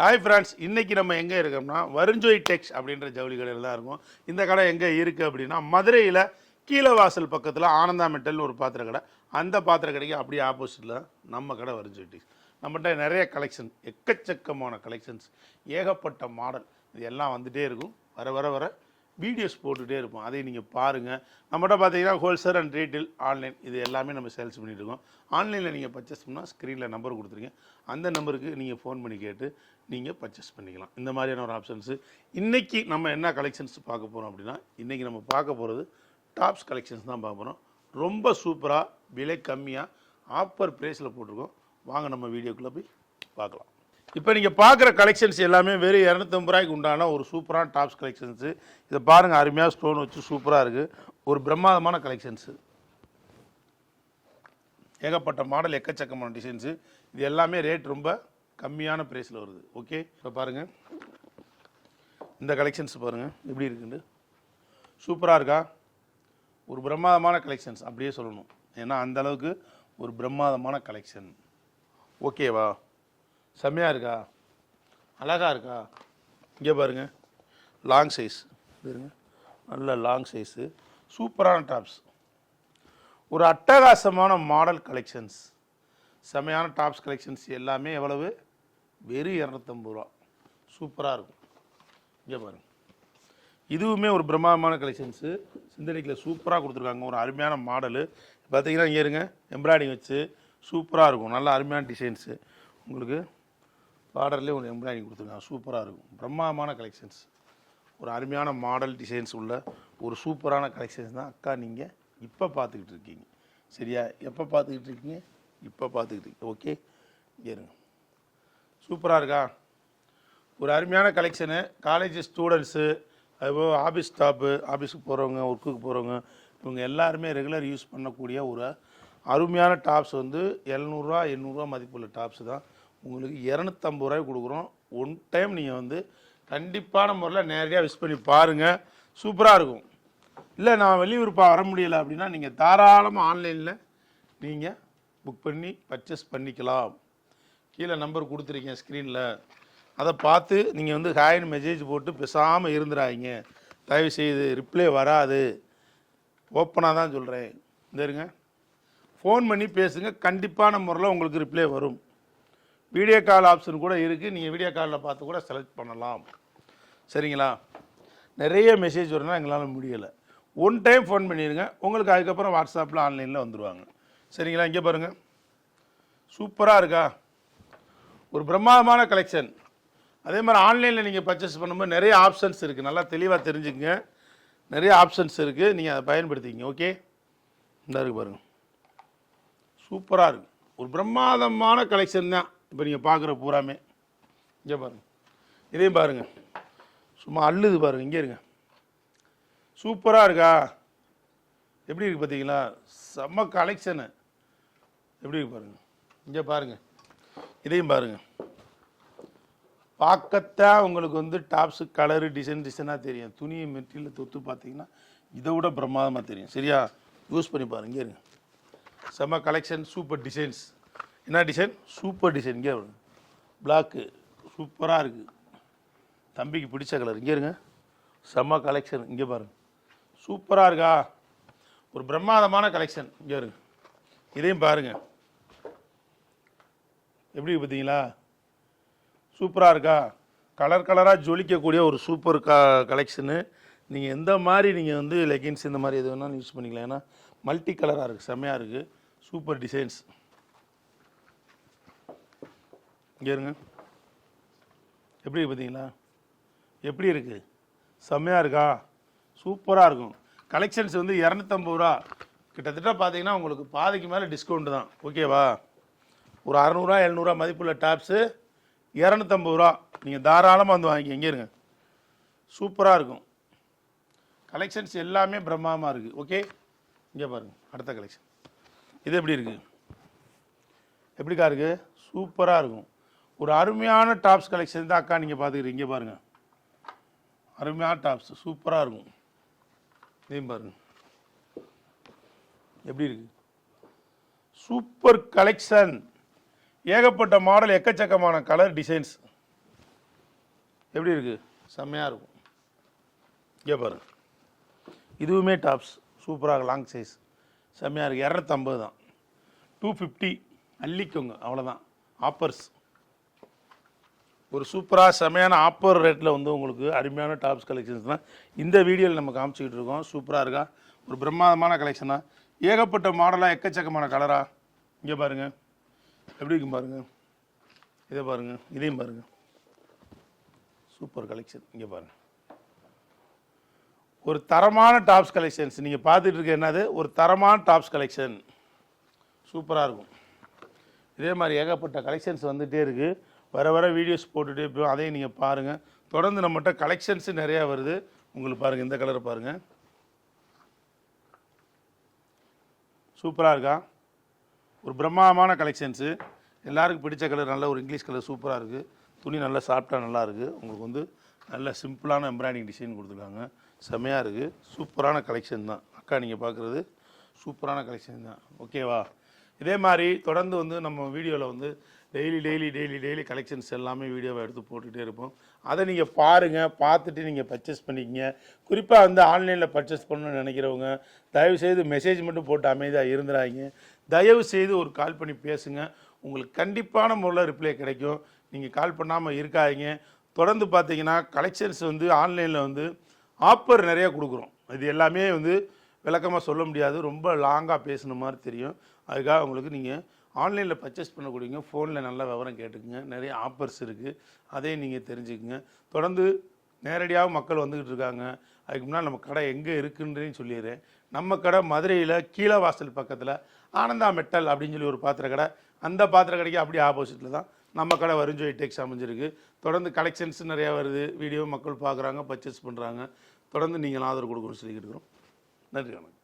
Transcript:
Hi friends இன்றைக்கி நம்ம எங்கே இருக்கோம்னா வருஞ்சோய் டெக்ஸ் அப்படின்ற ஜவுளி கடையில் தான் இருக்கும். இந்த கடை எங்கே இருக்குது அப்படின்னா மதுரையில் கீழே வாசல் பக்கத்தில் ஆனந்தா மெட்டல்னு ஒரு பாத்திர கடை. அந்த பாத்திர கடைக்கு அப்படியே ஆப்போசிட்டில் நம்ம கடை வருஞ்சோய் டெக்ஸ். நம்மகிட்ட நிறைய கலெக்ஷன் எக்கச்சக்கமான கலெக்ஷன்ஸ் ஏகப்பட்ட மாடல் இது எல்லாம் வந்துகிட்டே இருக்கும். வர வர வர வீடியோஸ் போட்டுகிட்டே இருப்போம். அதை நீங்கள் பாருங்கள் நம்மகிட்ட பார்த்தீங்கன்னா ஹோல்சேல் அண்ட் ரீட்டில் ஆன்லைன் இது எல்லாமே நம்ம சேல்ஸ் பண்ணிகிட்டு இருக்கோம். ஆன்லைனில் நீங்கள் பர்ச்சேஸ் பண்ணால் ஸ்க்ரீனில் நம்பர் கொடுத்துருங்க. அந்த நம்பருக்கு நீங்கள் ஃபோன் பண்ணி கேட்டு நீங்கள் பர்ச்சேஸ் பண்ணிக்கலாம். இந்த மாதிரியான ஒரு ஆப்ஷன்ஸு இன்றைக்கி நம்ம என்ன கலெக்ஷன்ஸ் பார்க்க போகிறோம் அப்படின்னா இன்றைக்கி நம்ம பார்க்க போகிறது டாப்ஸ் கலெக்ஷன்ஸ் தான் பார்க்க போகிறோம் ரொம்ப சூப்பராக விலை கம்மியாக ஆஃபர் ப்ரைஸில் போட்டிருக்கோம். வாங்க நம்ம வீடியோக்குள்ளே போய் பார்க்கலாம். இப்போ நீங்கள் பார்க்குற கலெக்ஷன்ஸ் எல்லாமே வெறும் இரநூத்தம்பது ரூபாய்க்கு உண்டான ஒரு சூப்பரான டாப்ஸ் கலெக்ஷன்ஸு இதை பாருங்கள் அருமையாக ஸ்டோன் வச்சு சூப்பராக இருக்குது ஒரு பிரம்மாதமான கலெக்ஷன்ஸு ஏகப்பட்ட மாடல் எக்கச்சக்கமான டிசைன்ஸு இது எல்லாமே ரேட் ரொம்ப கம்மியான ப்ரைஸில் வருது. ஓகே இப்போ பாருங்கள் இந்த கலெக்ஷன்ஸ் பாருங்கள் எப்படி இருக்குன்னு. சூப்பராக இருக்கா? ஒரு பிரம்மாதமான கலெக்ஷன்ஸ் அப்படியே சொல்லணும். ஏன்னா அந்த அளவுக்கு ஒரு பிரம்மாதமான கலெக்ஷன் ஓகேவா செம்மையாக இருக்கா? அழகா இருக்கா? இங்கே பாருங்க. லாங் சைஸ் பாருங்க. நல்ல லாங் சைஸு சூப்பரான டாப்ஸ் ஒரு அட்டகாசமான மாடல் கலெக்ஷன்ஸ் செமையான டாப்ஸ் கலெக்ஷன்ஸ் எல்லாமே எவ்வளவு? வெறும் இரநூத்தம்பது ரூபா. சூப்பராக இருக்கும். இங்கே பாருங்க. இதுவுமே ஒரு பிரம்மாண்டமான கலெக்ஷன்ஸு சிந்தனிக்கில் சூப்பராக கொடுத்துருக்காங்க. ஒரு அருமையான மாடலு பார்த்தீங்கன்னா இங்கே இருங்க. எம்ப்ராய்டிங் வச்சு சூப்பராக இருக்கும். நல்ல அருமையான டிசைன்ஸு உங்களுக்கு பார்டர்லேயே ஒரு எம்ப்ராய்டிங் கொடுத்துருக்காங்க. சூப்பராக இருக்கும். பிரம்மாண்டமான கலெக்ஷன்ஸ் ஒரு அருமையான மாடல் டிசைன்ஸ் உள்ள ஒரு சூப்பரான கலெக்ஷன்ஸ் தான். அக்கா நீங்கள் இப்போ பார்த்துக்கிட்டு இருக்கீங்க. சரியா? எப்போ பார்த்துக்கிட்டு இருக்கீங்க? இப்போ பார்த்துக்கிட்டு இருக்கீங்க. ஓகே இங்கே இருங்க. சூப்பராக இருக்கா? ஒரு அருமையான கலெக்ஷனு காலேஜ் ஸ்டூடெண்ட்ஸு அதுபோல் ஆஃபீஸ் ஸ்டாஃபு ஆஃபீஸுக்கு போகிறவங்க ஒர்க்குக்கு போகிறவங்க இவங்க எல்லாருமே ரெகுலர் யூஸ் பண்ணக்கூடிய ஒரு அருமையான டாப்ஸ் வந்து எழுநூறுவா எண்ணூறுரூவா மதிப்புள்ள டாப்ஸ் தான். உங்களுக்கு இரநூத்தம்பது ரூபாய் கொடுக்குறோம். ஒன் டைம் நீங்கள் வந்து கண்டிப்பான முறையில் நேரடியாக விஸ் பண்ணி பாருங்கள் சூப்பராக இருக்கும். இல்லை நான் வெளியூர்ப்பா வர முடியலை அப்படின்னா நீங்கள் தாராளமாக ஆன்லைனில் நீங்கள் புக் பண்ணி பர்ச்சேஸ் பண்ணிக்கலாம். கீழே நம்பர் கொடுத்துருக்கீங்க ஸ்க்ரீனில் அதை பார்த்து நீங்கள் வந்து ஹாய்னு மெசேஜ் போட்டு பேசாமல் இருந்துடாதீங்க. தயவு செய்து ரிப்ளை வராது ஓப்பனாக தான் சொல்கிறேன் இந்த இருங்க. ஃபோன் பண்ணி பேசுங்க. கண்டிப்பான முறையில் உங்களுக்கு ரிப்ளை வரும். வீடியோ கால் ஆப்ஷன் கூட இருக்குது நீங்கள் வீடியோ காலில் பார்த்து கூட செலக்ட் பண்ணலாம். சரிங்களா? நிறைய மெசேஜ் வரணும் எங்களால் முடியலை. ஒன் டைம் ஃபோன் பண்ணிடுங்க உங்களுக்கு அதுக்கப்புறம் வாட்ஸ்அப்பில் ஆன்லைனில் வந்துடுவாங்க சரிங்களா? இங்கே பாருங்கள் சூப்பராக இருக்கா? ஒரு பிரம்மாண்டமான கலெக்ஷன் அதே மாதிரி ஆன்லைனில் நீங்கள் பர்ச்சேஸ் பண்ணும்போது நிறைய ஆப்ஷன்ஸ் இருக்குது நல்லா தெளிவாக தெரிஞ்சுக்கங்க. நிறைய ஆப்ஷன்ஸ் இருக்குது நீங்கள் அதை பயன்படுத்திக்கங்க. ஓகே இந்த இருக்குது பாருங்கள் சூப்பராக இருக்குது ஒரு பிரம்மாதமான கலெக்ஷன் தான். இப்போ நீங்கள் பார்க்குற பூராமே இங்கே பாருங்கள் இதையும் பாருங்கள் சும்மா அள்ளுது பாருங்கள் இங்கே இருங்க. சூப்பராக இருக்கா? எப்படி இருக்குது பார்த்தீங்களா செம்ம கலெக்ஷனு எப்படி இருக்கு பாருங்கள் இங்கே பாருங்கள் இதையும் பாருங்கள் பார்க்கத்தான் உங்களுக்கு வந்து டாப்ஸு கலரு டிசைன் டிசைனாக தெரியும். துணியை மெட்டீரியல் தொத்து பார்த்தீங்கன்னா இதை விட பிரமாதமாக தெரியும். சரியா? யூஸ் பண்ணி பாருங்க இங்கே இருங்க. செம்ம கலெக்ஷன் சூப்பர் டிசைன்ஸ் என்ன டிசைன் சூப்பர் டிசைன் இங்கே பிளாக்கு சூப்பராக இருக்குது தம்பிக்கு பிடிச்ச கலர் இங்கே இருங்க. செம்ம கலெக்ஷன் இங்கே பாருங்க. சூப்பராக இருக்கா? ஒரு பிரம்மாதமான கலெக்ஷன் இங்கே இருங்க. இதையும் பாருங்கள் எப்படி பார்த்தீங்களா? சூப்பராக இருக்கா? கலர் கலராக ஜொலிக்கக்கூடிய ஒரு சூப்பர் க கலெக்ஷனு நீங்கள் எந்த மாதிரி நீங்கள் வந்து லெகின்ஸ் இந்த மாதிரி எது வேணாலும் யூஸ் பண்ணிக்கலாம். ஏன்னா மல்டி கலராக இருக்குது செம்மையாக இருக்குது சூப்பர் டிசைன்ஸ் இங்கே இருங்க. எப்படி இருக்கு பார்த்தீங்களா? எப்படி இருக்குது செம்மையாக இருக்கா? சூப்பராக இருக்கும். கலெக்ஷன்ஸ் வந்து இரநூத்தம்பது ரூபா. கிட்டத்தட்ட பார்த்தீங்கன்னா உங்களுக்கு பாதிக்கு மேலே டிஸ்கவுண்ட் தான். ஓகேவா ஒரு அறநூறுவா எழுநூறுவா மதிப்புள்ள டாப்ஸு இரநூத்தம்பது ரூபா. நீங்கள் தாராளமாக வந்து வாங்கிக்க எங்கே இருங்க. சூப்பராக இருக்கும். கலெக்ஷன்ஸ் எல்லாமே பிரம்மாண்டமாக இருக்குது ஓகே இங்கே பாருங்கள் அடுத்த கலெக்ஷன் இது எப்படி இருக்குது எப்படிக்கா இருக்குது சூப்பராக இருக்கும். ஒரு அருமையான டாப்ஸ் கலெக்ஷன் தான் அக்கா நீங்கள் பார்த்துக்கிறீங்க இங்கே பாருங்கள் அருமையான டாப்ஸ். சூப்பராக இருக்கும். இதையும் பாருங்கள் எப்படி இருக்கு? சூப்பர் கலெக்ஷன் ஏகப்பட்ட மாடல் எக்கச்சக்கமான கலர் டிசைன்ஸ் எப்படி இருக்குது செம்மையாக இருக்கும். இங்கே பாருங்க. இதுவுமே டாப்ஸ். சூப்பராக லாங் சைஸ் செம்மையாக இருக்குது இரநூத்தம்பது தான். டூ ஃபிஃப்டி அள்ளிக்கோங்க. அவ்வளோதான் ஆப்பர்ஸ் ஒரு சூப்பராக செமையான ஆப்பர் ரேட்டில் வந்து உங்களுக்கு அருமையான டாப்ஸ் கலெக்ஷன்ஸ் தான். இந்த வீடியோவில் நம்ம காமிச்சிக்கிட்டு இருக்கோம். சூப்பராக இருக்கா? ஒரு பிரம்மாதமான கலெக்ஷனாக ஏகப்பட்ட மாடலாக எக்கச்சக்கமான கலராக இங்கே பாருங்கள் எப்படி இருக்கும் பாருங்கள் இதை பாருங்கள் இதையும் பாருங்கள் சூப்பர் கலெக்ஷன் இங்கே பாருங்கள் ஒரு தரமான டாப்ஸ் கலெக்ஷன்ஸ் நீங்கள் பார்த்துட்டு இருக்க என்னது? ஒரு தரமான டாப்ஸ் கலெக்ஷன் சூப்பராக இருக்கும். இதே மாதிரி ஏகப்பட்ட கலெக்ஷன்ஸ் வந்துகிட்டே இருக்குது வர வர வீடியோஸ் போட்டுகிட்டே இருப்போம் அதையும் நீங்கள் பாருங்கள் தொடர்ந்து நம்மகிட்ட கலெக்ஷன்ஸ் நிறையா வருது. உங்களுக்கு பாருங்கள் இந்த கலரை பாருங்கள் சூப்பராக இருக்கா? ஒரு பிரம்மாண்டமான கலெக்ஷன்ஸு எல்லாருக்கும் பிடிச்ச கலர் நல்ல ஒரு இங்கிலீஷ் கலர் சூப்பராக இருக்குது துணி நல்லா சாஃப்டாக நல்லா இருக்குது உங்களுக்கு வந்து நல்ல சிம்பிளான எம்ப்ராய்டிங் டிசைன் கொடுத்துருக்காங்க. செம்மையாக இருக்குது சூப்பரான கலெக்ஷன் தான். அக்கா நீங்கள் பார்க்குறது சூப்பரான கலெக்ஷன் தான். ஓகேவா இதே மாதிரி தொடர்ந்து வந்து நம்ம வீடியோவில் வந்து daily daily daily daily collections எல்லாமே வீடியோவை எடுத்து போட்டுகிட்டே இருப்போம். அதை நீங்கள் பாருங்கள் பார்த்துட்டு நீங்கள் பர்ச்சேஸ் பண்ணிக்கங்க. குறிப்பாக வந்து ஆன்லைனில் பர்ச்சேஸ் பண்ணணும்னு நினைக்கிறவங்க தயவு செய்து மெசேஜ் மட்டும் போட்டு அமைதியாக இருந்துடாங்க தயவு செய்து ஒரு கால் பண்ணி பேசுங்க. உங்களுக்கு கண்டிப்பான முறையில் ரிப்ளை கிடைக்கும். நீங்கள் கால் பண்ணாமல் இருக்காதீங்க. தொடர்ந்து பார்த்தீங்கன்னா கலெக்ஷன்ஸ் வந்து ஆன்லைனில் வந்து ஆஃபர் நிறைய கொடுக்குறோம். இது எல்லாமே வந்து விளக்கமாக சொல்ல முடியாது. ரொம்ப லாங்காக பேசுன மாதிரி தெரியும். அதுக்காக உங்களுக்கு நீங்கள் ஆன்லைனில் பர்ச்சேஸ் பண்ணக்கூடியவங்க ஃபோனில் நல்ல விவரம் கேட்டுக்குங்க. நிறைய ஆஃபர்ஸ் இருக்குது அதையும் நீங்கள் தெரிஞ்சுக்குங்க. தொடர்ந்து நேரடியாக மக்கள் வந்துக்கிட்டு இருக்காங்க. அதுக்கு முன்னால் நம்ம கடை எங்கே இருக்குன்றதையும் சொல்லிடுறேன். நம்ம கடை மதுரையில் கீழே வாசல் பக்கத்தில் ஆனந்தா மெட்டல் அப்படின்னு சொல்லி ஒரு பாத்திர கடை. அந்த பாத்திர கடைக்கு அப்படியே ஆப்போசிட்டில் தான் நம்ம கடை வருஞ்சோய் டெக்ஸ் அமைஞ்சிருக்கு தொடர்ந்து கலெக்ஷன்ஸ் நிறையா வருது. வீடியோ மக்கள் பார்க்குறாங்க பர்ச்சேஸ் பண்ணுறாங்க தொடர்ந்து நீங்கள் ஆதரவு கொடுக்கணும்னு சொல்லிக்கிட்டு இருக்கிறோம். நன்றி வணக்கம்.